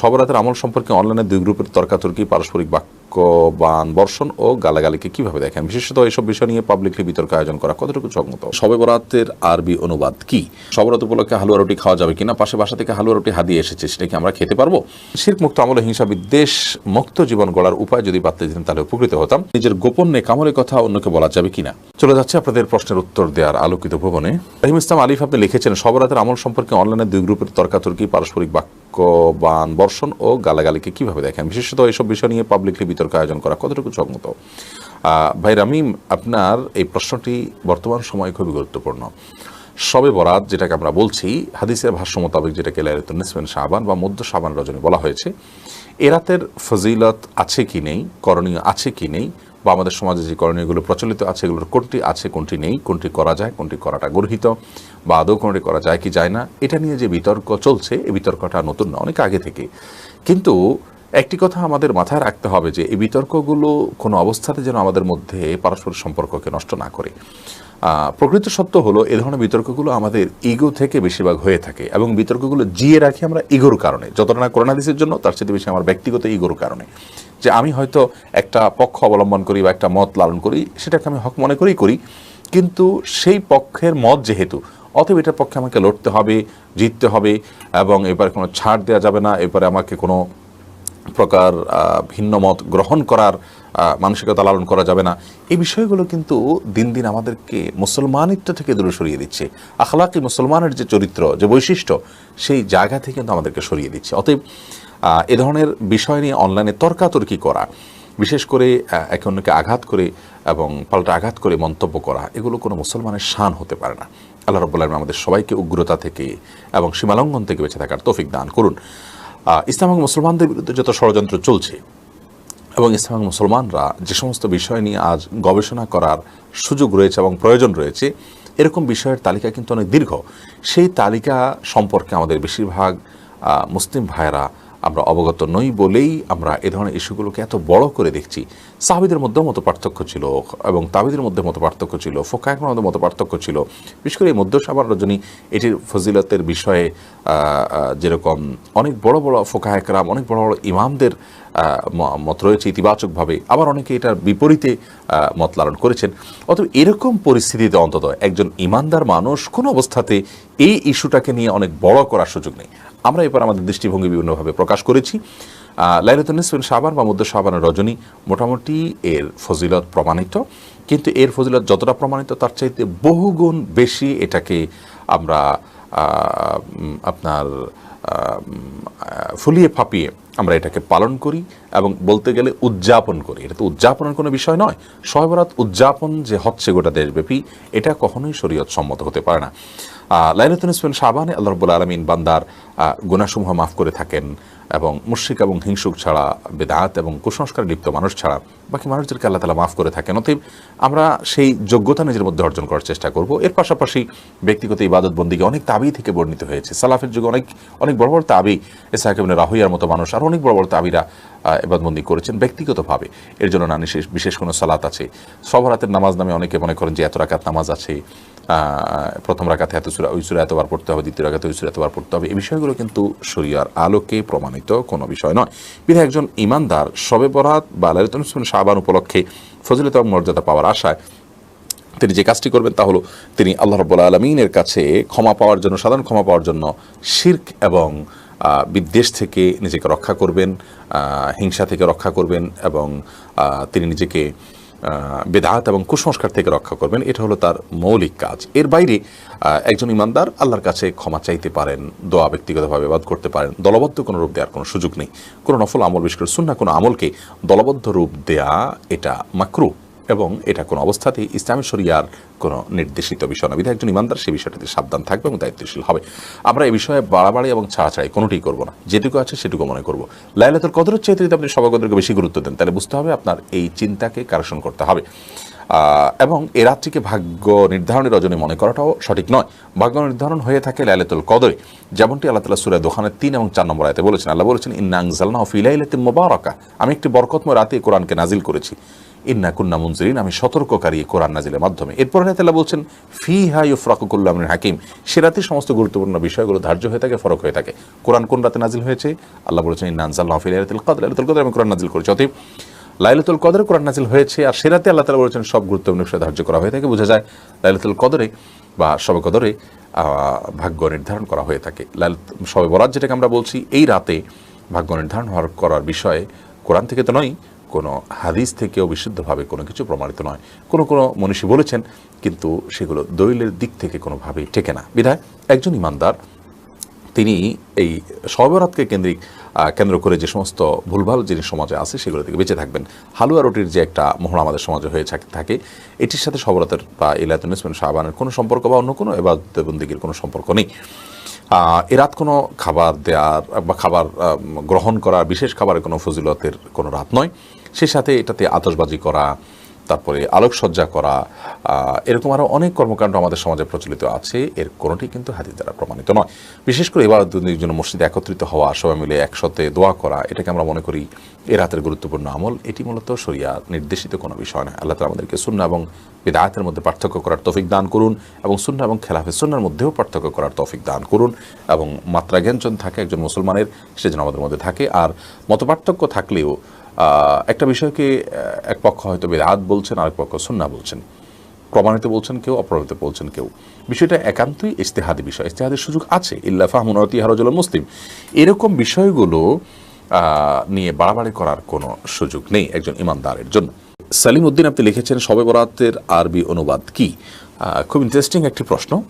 সবরাতের আমল সম্পর্কে অনলাইনে দুই গ্রুপের তর্কাতর্কি, পারস্পরিক বাক্যবান বর্ষণ ও গালাগালিকে কীভাবে দেখেন? বিশেষত এইসব বিষয় নিয়ে পাবলিকলি বিতর্ক আয়োজন করা কতটুকু চকমত সবে বরাতের আরবি অনুবাদ কি? সবরাত উপলক্ষে হালুয়া রুটি খাওয়া যাবে কিনা? পাশে বাসা থেকে হালুয়া রুটি হাদিয়ে এসেছে, সেটা কি আমরা খেতে পারব? শির্ক মুক্ত আমল হিংসা বিদ্বেষ মুক্ত জীবন গড়ার উপায় যদি পাততে দিতেন, তাহলে উপকৃত হতাম। নিজের গোপন নেকামলের কথা অন্যকে বলা যাবে কিনা? চলে যাচ্ছে আপনাদের প্রশ্নের উত্তর দেওয়ার আলোকিত ভবনে। রহিম ইসলাম আলিফ আপনি লিখেছেন সবরাতের আমল সম্পর্কে অনলাইনে দুই গ্রুপের তর্কাতর্কি, পারস্পরিক বাক্যবান বর্ষণ ও গালাগালিকে কীভাবে দেখেন? বিশেষত এইসব বিষয় নিয়ে পাবলিকলি বিতর্ক আয়োজন করা কতটুকু চকমত ভাই রামিম, আপনার এই প্রশ্নটি বর্তমান সময়ে খুবই গুরুত্বপূর্ণ। সবে বরাত যেটাকে আমরা বলছি, হাদিসের ভাষ্য মোতাবেক যেটাকে লাইলাতুন্নিসমিন শাবান বা মধ্য শাবান রজনী বলা হয়েছে এরাতের ফজিলত আছে কি নেই, করণীয় আছে কি নেই বা আমাদের সমাজে যে করণীয়গুলো প্রচলিত আছে, এগুলোর কোনটি আছে, কোনটি নেই, কোনটি করা যায়, কোনটি করাটা গর্হিত, বা আদৌ কোনটি করা যায় কি যায় না, এটা নিয়ে যে বিতর্ক চলছে, এই বিতর্কটা নতুন না, অনেক আগে থেকে। কিন্তু একটি কথা আমাদের মাথায় রাখতে হবে যে, এই বিতর্কগুলো কোনো অবস্থাতে যেন আমাদের মধ্যে পারস্পরিক সম্পর্ককে নষ্ট না করে। প্রকৃত সত্য হলো, এ ধরনের বিতর্কগুলো আমাদের ইগো থেকে বেশিরভাগ হয়ে থাকে এবং বিতর্কগুলো জিয়ে রাখি আমরা ইগোর কারণে। যতটা না করোনাদিসের জন্য, তার সাথে বেশি আমার ব্যক্তিগত ইগোর কারণে। যে আমি হয়তো একটা পক্ষ অবলম্বন করি বা একটা মত লালন করি, সেটাকে আমি হক মনে করেই করি। কিন্তু সেই পক্ষের মত যেহেতু, অতএব এটার পক্ষে আমাকে লড়তে হবে, জিততে হবে এবং এবারে কোনো ছাড় দেওয়া যাবে না। এবারে আমাকে কোনো প্রকার ভিন্ন মত গ্রহণ করার মানসিকতা লালন করা যাবে না। এই বিষয়গুলো কিন্তু দিন দিন আমাদেরকে মুসলমানিত্ব থেকে দূরে সরিয়ে দিচ্ছে। আখলাকি মুসলমানের যে চরিত্র, যে বৈশিষ্ট্য, সেই জায়গা থেকে কিন্তু আমাদেরকে সরিয়ে দিচ্ছে। অতএব এ ধরনের বিষয় নিয়ে অনলাইনে তর্কাতর্কি করা, বিশেষ করে একে অন্যকে আঘাত করে এবং পাল্টা আঘাত করে মন্তব্য করা, এগুলো কোনো মুসলমানের শান হতে পারে না। আল্লাহ রব্বুল্লাহ আমাদের সবাইকে উগ্রতা থেকে এবং সীমালঙ্ঘন থেকে বেঁচে থাকার তৌফিক দান করুন। ইসলাম এবং মুসলমানদের বিরুদ্ধে যত ষড়যন্ত্র চলছে এবং ইসলাম মুসলমানরা যে সমস্ত বিষয় নিয়ে আজ গবেষণা করার সুযোগ রয়েছে এবং প্রয়োজন রয়েছে, এরকম বিষয়ের তালিকা কিন্তু অনেক দীর্ঘ। সেই তালিকা সম্পর্কে আমাদের বেশিরভাগ মুসলিম ভাইয়েরা আমরা অবগত নই বলেই আমরা এ ধরনের ইস্যুগুলোকে এত বড় করে দেখছি। সাহাবিদের মধ্যেও মতো পার্থক্য ছিল এবং তাবিদের মধ্যে মতো পার্থক্য ছিল ফোকায়ের মধ্যে মতো পার্থক্য ছিল। বিশেষ করে এই মধ্য সাবার রজনী, এটির ফজিলতের বিষয়ে যেরকম অনেক বড় বড় ফোকাহেকরাম অনেক বড় বড় ইমামদের মত রয়েছে ইতিবাচকভাবে, আবার অনেকে এটার বিপরীতে মত লালন করেছেন। অতএব এরকম পরিস্থিতিতে অন্তত একজন ইমানদার মানুষ কোন অবস্থাতে এই ইস্যুটাকে নিয়ে অনেক বড় করার সুযোগ নেই। আমরা এবার আমাদের দৃষ্টিভঙ্গি বিভিন্নভাবে প্রকাশ করেছি। লাইলাতুন্নিসবিন সাবান বা মধ্য সাবানের রজনী মোটামুটি এর ফজিলত প্রমাণিত। কিন্তু এর ফজিলত যতটা প্রমাণিত তার চাইতে বহুগুণ বেশি এটাকে আমরা আপনার ফুলিয়ে ফাঁপিয়ে আমরা এটাকে পালন করি এবং বলতে গেলে উদযাপন করি। এটা তো উদযাপনের কোনো বিষয় নয়। সহবরাত উদযাপন যে হচ্ছে গোটা দেশব্যাপী, এটা কখনোই শরীয়ত সম্মত হতে পারে না। লাইলাতুন ইসমিন শাহবানে আল্লাহ রব্বুল আলমিন বান্দার গুণাসমূহ মাফ করে থাকেন এবং মুশ্রিক এবং হিংসুক ছাড়া বেদাত এবং কুসংস্কার লিপ্ত মানুষ ছাড়া বাকি মানুষদেরকে আল্লাহ তালা মাফ করে থাকেন। অতএব আমরা সেই যোগ্যতা নিজের মধ্যে অর্জন করার চেষ্টা করব। এর পাশাপাশি ব্যক্তিগত ইবাদত বন্দিকে অনেক তাবি থেকে বর্ণিত হয়েছে। সালাফের যুগে অনেক অনেক বড় বড় তাবি এসাহেবেন রাহুইয়ার মতো মানুষ আর অনেক বড় বড় তাবিরা এবাদবন্দি করেছেন ব্যক্তিগতভাবে। এর জন্য না বিশেষ বিশেষ কোনো সালাত আছে। সব রাতের নামাজ নামে অনেকে মনে করেন যে এত রাকাত নামাজ আছে। প্রথম রাখাতে এত সুরা, ওই সুরা এতবার পড়তে হবে, দ্বিতীয় রাখাতে ওই সুরা এতবার পড়তে হবে, এই বিষয়গুলো কিন্তু শরিয়ার আলোকে প্রমাণিত কোনো বিষয় নয়। বিধায় একজন ইমানদার সবে বরাত বা লালিতুন শাহবান উপলক্ষে ফজিলত মর্যাদা পাওয়ার আশায় তিনি যে কাজটি করবেন তা হলো তিনি আল্লাহ রব্বুল্লা আলমিনের কাছে ক্ষমা পাওয়ার জন্য, সাধারণ ক্ষমা পাওয়ার জন্য শির্ক এবং বিদ্বেষ থেকে নিজেকে রক্ষা করবেন হিংসা থেকে রক্ষা করবেন এবং তিনি নিজেকে বেদাত এবং কুসংস্কার থেকে রক্ষা করবেন, এটা হলো তার মৌলিক কাজ। এর বাইরে একজন ইমানদার আল্লাহর কাছে ক্ষমা চাইতে পারেন, দোয়া ব্যক্তিগতভাবে বাদ করতে পারেন, দলবদ্ধ কোনো রূপ দেওয়ার কোনো সুযোগ নেই। কোনো নফল আমল, বিশেষ করে সুন্না কোনো আমলকে দলবদ্ধ রূপ দেয়া, এটা মাকরু। এবং এটা কোনো অবস্থাতেই ইসলামী শরিয়ার কোনো নির্দেশিত বিষয় না। বিধায় একজন ইমানদার সেই বিষয়টাতে সাবধান থাকবে এবং দায়িত্বশীল হবে। আমরা এই বিষয়ে বাড়াবাড়ি এবং ছাড়াছাড়ি কোনোটিই করব না। যেটুকু আছে সেটুকু মনে করব। লাইলাতুর কদরের চাইতে যদি আপনি কদরকে বেশি গুরুত্ব দেন, তাহলে বুঝতে হবে আপনার এই চিন্তাকে কারেকশন করতে হবে। এবং এ রাত্রিকে ভাগ্য নির্ধারণের রজনী মনে করাটাও সঠিক নয়। ভাগ্য নির্ধারণ হয়ে থাকে লাইলাতুল কদরে। যেমনটি আল্লাহ তালা সুরা দোকানের তিন এবং চার নম্বর আয়তে বলেছেন, আল্লাহ বলেছেন, ইন্না আংজালনা ফিলাইলাতে মোবারকা। আমি একটি বরকতময় রাতে কোরআনকে নাজিল করেছি। ইন্না কুন্না মুনজিরিন, আমি সতর্ককারী কোরআন নাজিলের মাধ্যমে। এরপর আল্লাহ বলছেন ফি হা ইউফরাকুল্লাহ হাকিম। সে রাতে সমস্ত গুরুত্বপূর্ণ বিষয়গুলো ধার্য হয়ে থাকে, ফরক হয়ে থাকে। কোরআন কোন রাতে নাজিল হয়েছে? আল্লাহ বলেছেন, ইন্না আনজাল্লাহ ফিলাইলাতুল কদর। লাইলাতুল কদর আমি কোরআন নাজিল করেছি। অতএব লাইলাতুল কদরে কোরআন নাজিল হয়েছে, আর সেরাতে আল্লাহ তালা বলেছেন, সব গুরুত্বপূর্ণ বিষয় ধার্য করা হয়ে থাকে, বোঝা যায়। লাইলাতুল কদরে বা শবে কদরে ভাগ্য নির্ধারণ করা হয়ে থাকে। লাইল সবে বরাত যেটাকে আমরা বলছি, এই রাতে ভাগ্য নির্ধারণ হওয়ার, করার বিষয়ে কোরআন থেকে তো নয় কোনো হাদিস থেকেও বিশুদ্ধভাবে কোনো কিছু প্রমাণিত নয়। কোনো কোনো মনীষী বলেছেন, কিন্তু সেগুলো দলিলের দিক থেকে কোনোভাবেই টেকে না। বিধায় একজন ইমানদার, তিনি এই সবরাতকে কেন্দ্রিক কেন্দ্র করে যে সমস্ত ভুলভাল জিনিস সমাজে আছে, সেগুলো থেকে বেঁচে থাকবেন। হালুয়া রুটির যে একটা মোহর আমাদের সমাজে হয়ে থাক- এটির সাথে সবরাতের বা ইলাতুন ইসমান শাহবানের কোনো সম্পর্ক বা অন্য কোনো এবার দেবন্দিগির কোনো সম্পর্ক নেই। এ রাত কোনো খাবার দেওয়ার বা খাবার গ্রহণ করার, বিশেষ খাবারের কোনো ফজিলতের কোনো রাত নয়। সেই সাথে এটাতে আতশবাজি করা, তারপরে আলোকসজ্জা করা এরকম আরও অনেক কর্মকাণ্ড আমাদের সমাজে প্রচলিত আছে। এর কোনোটি কিন্তু হাদিস দ্বারা প্রমাণিত নয়। বিশেষ করে এবার জন্য মসজিদে একত্রিত হওয়া, সবাই মিলে একসাথে দোয়া করা, এটাকে আমরা মনে করি এ রাতের গুরুত্বপূর্ণ আমল। এটি মূলত শরিয়া নির্দেশিত কোনো বিষয় নয়। আল্লাহ তালা আমাদেরকে শূন্য এবং বিদায়তের মধ্যে পার্থক্য করার তৌফিক দান করুন এবং শূন্য এবং খেলাফে শূন্যের মধ্যেও পার্থক্য করার তৌফিক দান করুন এবং মাত্রা জ্ঞানজন থাকে একজন মুসলমানের, সে যেন আমাদের মধ্যে থাকে। আর মত পার্থক্য থাকলেও একটা বিষয়কে এক পক্ষ হয়তো বেদাত বলছেন, আরেক পক্ষ সুন্না বলছেন। প্রমাণিত বলছেন কেউ, অপ্রমাণিত বলছেন কেউ। বিষয়টা একান্তই ইস্তেহাদি বিষয়। ইস্তেহাদের সুযোগ আছে। ইল্লা ফাহমুনতি হারজল মুসলিম। এরকম বিষয়গুলো নিয়ে বাড়াবাড়ি করার কোনো সুযোগ নেই একজন ইমানদারের জন্য। সালিম উদ্দিন আপনি লিখেছেন শবে বরাতের আরবি অনুবাদ কি? খুব ইন্টারেস্টিং একটি প্রশ্ন।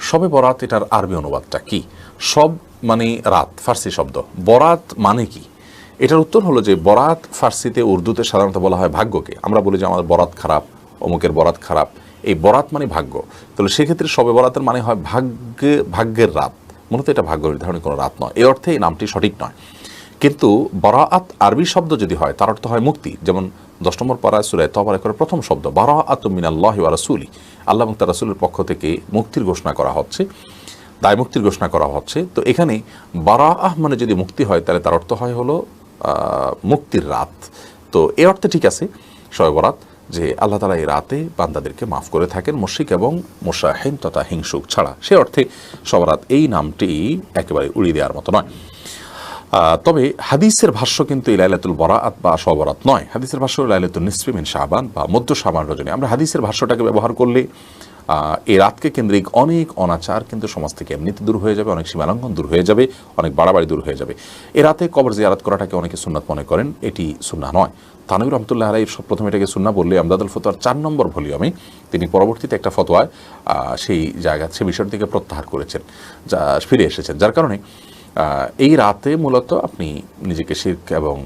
শবে বরাত এটার আরবি অনুবাদটা কি? সব মানে রাত, ফার্সি শব্দ। বরাত মানে কি? এটার উত্তর হলো যে বরাত ফার্সিতে উর্দুতে সাধারণত বলা হয় ভাগ্যকে। আমরা বলি যে আমাদের বরাত খারাপ, অমুকের বরাত খারাপ। এই বরাত মানে ভাগ্য। তাহলে সেক্ষেত্রে সবে বরাতের মানে হয় ভাগ্যে, ভাগ্যের রাত। মূলত এটা ভাগ্য নির্ধারণের কোনো রাত নয়। এই অর্থে এই নামটি সঠিক নয়। কিন্তু বরাআত আরবি শব্দ যদি হয়, তার অর্থ হয় মুক্তি। যেমন দশ নম্বর পাড়ায় সুরায় তবরে করে প্রথম শব্দ, বারাআত মিনাল্লাহ রাসূলি। আল্লাহ এবং তার রাসূলের পক্ষ থেকে মুক্তির ঘোষণা করা হচ্ছে। দায় মুক্তির ঘোষণা করা হচ্ছে। তো এখানে বারাআহ মানে যদি মুক্তি হয়, তাহলে তার অর্থ হয় হলো মুক্তির রাত। তো এ অর্থে ঠিক আছে শবে বরাত যে আল্লাহ তালা এই রাতে বান্দাদেরকে মাফ করে থাকেন মুশিক এবং মোশাহিন তথা হিংসুক ছাড়া। সে অর্থে সবরাত এই নামটি একেবারে উড়িয়ে দেওয়ার মতো নয়। তবে হাদিসের ভাষ্য কিন্তু এই লাইলাতুল বরাত বা সবরাত নয়। হাদিসের ভাষ্য লাইলাতুল নিসফিমিন শাবান বা মধ্য শাবান রজনী। আমরা হাদিসের ভাষ্যটাকে ব্যবহার করলে এই রাতকে কেন্দ্রিক অনেক অনাচার কিন্তু সমাজ থেকে এমনিতে দূর হয়ে যাবে, অনেক সীমালঙ্ঘন দূর হয়ে যাবে, অনেক বাড়াবাড়ি দূর হয়ে যাবে। এ রাতে কবর জিয়ারাত করাটাকে অনেকে সুন্নাত মনে করেন, এটি সুন্না নয়। তানবির রহমতুল্লাহ আলাই সব প্রথমে এটাকে সুন্না বললে আমদাদুল ফতোয়ার চার নম্বর ভলিউমে তিনি পরবর্তীতে একটা ফতোয়ায় সেই জায়গা সে বিষয়টিকে প্রত্যাহার করেছেন, যা ফিরে এসেছেন। যার কারণে এই রাতে মূলত আপনি নিজেকে শির্ক এবং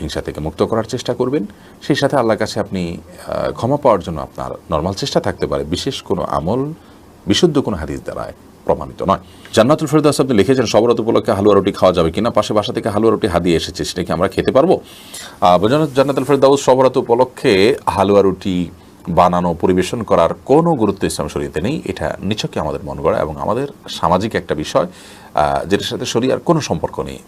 হিংসা থেকে মুক্ত করার চেষ্টা করবেন। সেই সাথে আল্লাহর কাছে আপনি ক্ষমা পাওয়ার জন্য আপনার নর্মাল চেষ্টা থাকতে পারে। বিশেষ কোনো আমল, বিশুদ্ধ কোনো হাদিস দ্বারায় প্রমাণিত নয়। জান্নাতুল ফেরদাস আপনি লিখেছেন, সবরাত উপলক্ষে হালুয়া রুটি খাওয়া যাবে কিনা? পাশে বাসা থেকে হালুয়া রুটি হাদিয়ে এসেছে, সেটা কি আমরা খেতে পারব? জান্নাতুল ফেরদাউস সবরাত উপলক্ষে হালুয়া রুটি বানানো, পরিবেশন করার কোনো গুরুত্ব ইসলাম শরীয়তে নেই। এটা নিছকই আমাদের মন গড়া এবং আমাদের সামাজিক একটা বিষয় যেটার সাথে শরীয়ার কোনো সম্পর্ক নেই।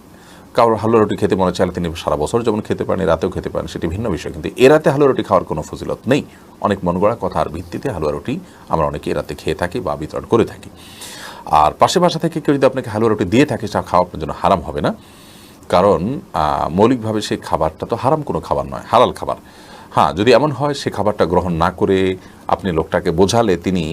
কারোর হালুয়া রুটি খেতে মনে চাইলে তিনি সারা বছর যেমন খেতে পারেন, রাতেও খেতে পারেন, সেটি ভিন্ন বিষয়। কিন্তু এ রাতে হালুয়া রুটি খাওয়ার কোনো ফজিলত নেই। অনেক মন গড়া কথার ভিত্তিতে হালুয়া রুটি আমরা অনেকে এ রাতে খেয়ে থাকি বা বিতরণ করে থাকি। আর পাশে বাসা থেকে কেউ যদি আপনাকে হালুয়া রুটি দিয়ে থাকে তা খাওয়া আপনার জন্য হারাম হবে না। কারণ মৌলিকভাবে সেই খাবারটা তো হারাম কোনো খাবার নয়, হালাল খাবার। হ্যাঁ যদি এমন হয়, সে খাবারটা গ্রহণ না করে আপনি লোকটাকে বোঝালে তিনি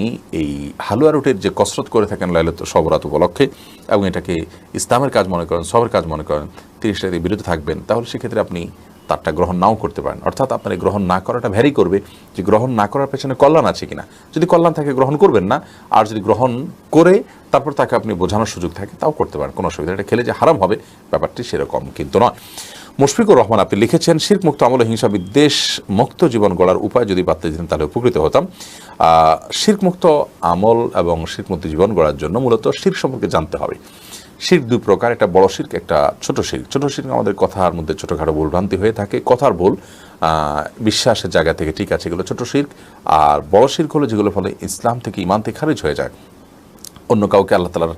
এই হালুয়া রুটির যে কসরত করে থাকেন লাইলত সবরাত উপলক্ষে এবং এটাকে ইসলামের কাজ মনে করেন, সবের কাজ মনে করেন তিনি সেটাতে বিরত থাকবেন, তাহলে সেক্ষেত্রে আপনি তারটা গ্রহণ নাও করতে পারেন। অর্থাৎ আপনার এই গ্রহণ না করাটা ভ্যারি করবে যে গ্রহণ না করার পেছনে কল্যাণ আছে কিনা। যদি কল্যাণ থাকে, গ্রহণ করবেন না। আর যদি গ্রহণ করে তারপর তাকে আপনি বোঝানোর সুযোগ থাকে, তাও করতে পারেন, কোনো অসুবিধা এটা খেলে যে হারাম হবে, ব্যাপারটি সেরকম কিন্তু নয়। মুশফিকুর রহমান, আপনি লিখেছেন শির্ক মুক্ত আমল হিংসা বিদ্বেষ মুক্ত জীবন গড়ার উপায় যদি বাড়তে যেতেন তাহলে উপকৃত হতাম। শির্ক মুক্ত আমল এবং শির্ক মুক্ত জীবন গড়ার জন্য মূলত শির্ক সম্পর্কে জানতে হবে। শির দুই প্রকার, একটা বড় শির্ক একটা ছোট শির্ক ছোট শির্ক আমাদের কথার মধ্যে ছোটোখাটো ভুলভ্রান্তি হয়ে থাকে, কথার ভুল বিশ্বাসের জায়গা থেকে ঠিক আছে এগুলো ছোট শির্ক আর বড় শির্ক হলো যেগুলো ফলে ইসলাম থেকে ইমান থেকে খারিজ হয়ে যায়। অন্য কাউকে আল্লাহ তালার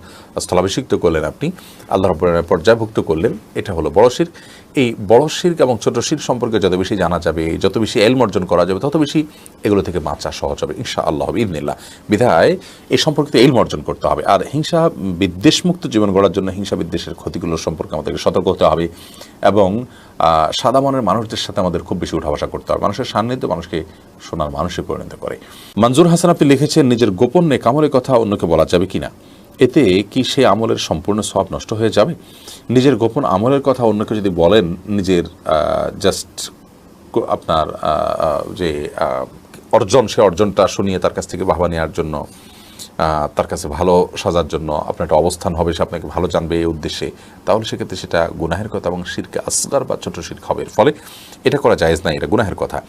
স্থলাভিষিক্ত করলেন আপনি, আল্লাহ রব্বুরের পর্যায়ভুক্ত করলেন, এটা হলো বড় শির এই বড় শির্ক এবং ছোট শির সম্পর্কে যত বেশি জানা যাবে, যত বেশি এলম অর্জন করা যাবে, তত বেশি এগুলো থেকে বাঁচা সহজ হবে ইনশা আল্লাহ হবে, ইবনিল্লাহ। বিধায় এই সম্পর্কিত এলম অর্জন করতে হবে। আর হিংসা বিদ্বেষমুক্ত জীবন গড়ার জন্য হিংসা বিদ্বেষের ক্ষতিগুলো সম্পর্কে আমাদেরকে সতর্ক হতে হবে এবং সাদা মনের মানুষদের সাথে আমাদের খুব বেশি উঠা বসা করতে হবে। মানুষের সান্নিধ্য মানুষকে সোনার মানুষে পরিণত করে। মঞ্জুর হাসান আপনি লিখেছেন, নিজের গোপন নেকামলের কথা অন্যকে বলা যাবে কিনা? এতে কি সে আমলের সম্পূর্ণ সব নষ্ট হয়ে যাবে? নিজের গোপন আমলের কথা অন্যকে যদি বলেন, নিজের জাস্ট আপনার যে অর্জন, সে অর্জনটা শুনিয়ে তার কাছ থেকে বাহবা নেওয়ার জন্য তার কাছে ভালো সাজার জন্য আপনার একটা অবস্থান হবে, সে আপনাকে ভালো জানবে এই উদ্দেশ্যে। তাহলে সেক্ষেত্রে সেটা গুনাহের কথা এবং শিরকে আসগার বা ছোট শির্ক হবে। এর ফলে এটা করা জায়েজ নাই এটা গুনাহের কথা।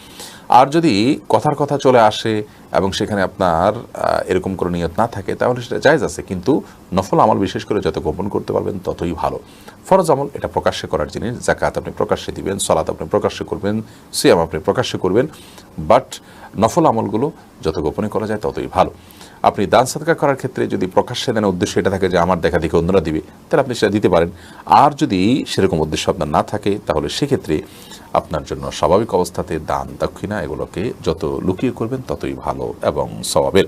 আর যদি কথার কথা চলে আসে এবং সেখানে আপনার এরকম কোনো নিয়ত না থাকে, তাহলে সেটা জায়েজ আছে। কিন্তু নফল আমল বিশেষ করে যত গোপন করতে পারবেন, ততই ভালো। ফরজ আমল এটা প্রকাশ্যে করার জিনিস জাকাত আপনি প্রকাশ্যে দিবেন, সলাত আপনি প্রকাশ্যে করবেন, সিয়াম আপনি প্রকাশ্যে করবেন। বাট নফল আমলগুলো যত গোপনে করা যায় ততই ভালো। আপনি দান সাদকা করার ক্ষেত্রে যদি প্রকাশ্যে দেন উদ্দেশ্য এটা থাকে যে আমার দেখা দেখে অন্যরা দিবে, তাহলে আপনি সেটা দিতে পারেন। আর যদি সেরকম উদ্দেশ্য আপনার না থাকে, তাহলে সেক্ষেত্রে আপনার জন্য স্বাভাবিক অবস্থাতে দান, দক্ষিণা এগুলোকে যত লুকিয়ে করবেন ততই ভালো এবং স্বভাবের।